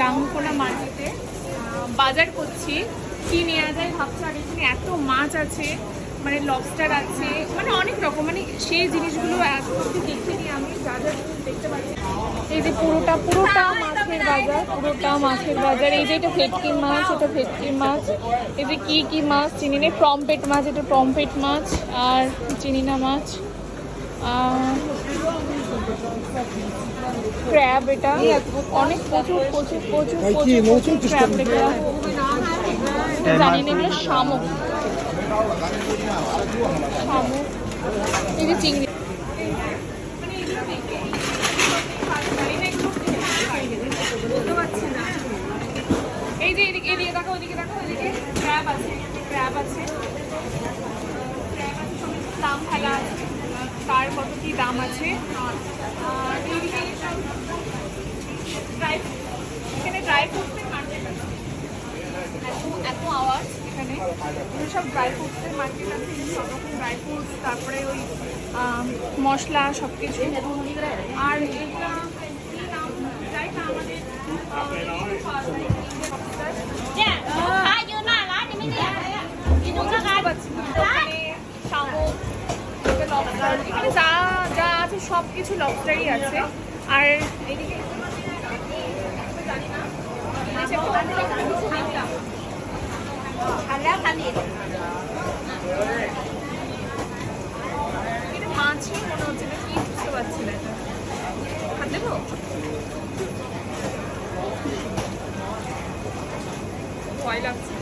লাঙ্গকোনা মার্কেটে বাজার করছি। কি নেওয়া যায় ভাবছি? আর এখানে এত মাছ আছে মানে লবস্টার আছে মানে অনেক রকম। মানে সেই জিনিসগুলো দেখে দেখিনি আমি যা যা দেখতে পাচ্ছি এই যে পুরোটা পুরোটা মাছের বাজার পুরোটা মাছের বাজার। এই যে এটা ভেটকি মাছ এটা ভেটকি মাছ। এই যে কী কি মাছ চিনি নেই প্রমপেট মাছ এটা প্রমপেট মাছ আর চিনি না মাছ ক্র্যাব এটা। অনেক প্রচুর প্রচুর প্রচুর প্রচুর প্রচুর ক্র্যাব এটা। জানি না এগুলো শামুক। শামুক। এই যে চিংড়ি। এই যে এদিকে এদিকে দেখো ওইদিকে দেখো ওইদিকে ক্র্যাব আছে ক্র্যাব আছে। ক্র্যাব আছে দাম ফেলা আছে। কার কত কি দাম আছে? এখানে ড্রাই এত আওয়াজ এখানে। সব ড্রাই সব রকম ড্রাই ফ্রুটস তারপরে ওই মশলা সব কিছু এখানে যা যা আছে সব কিছু লবস্টারই আছে। আর এদিকে মাছই মনে হচ্ছে না কি বুঝতে পারছি না। ভয় লাগছে।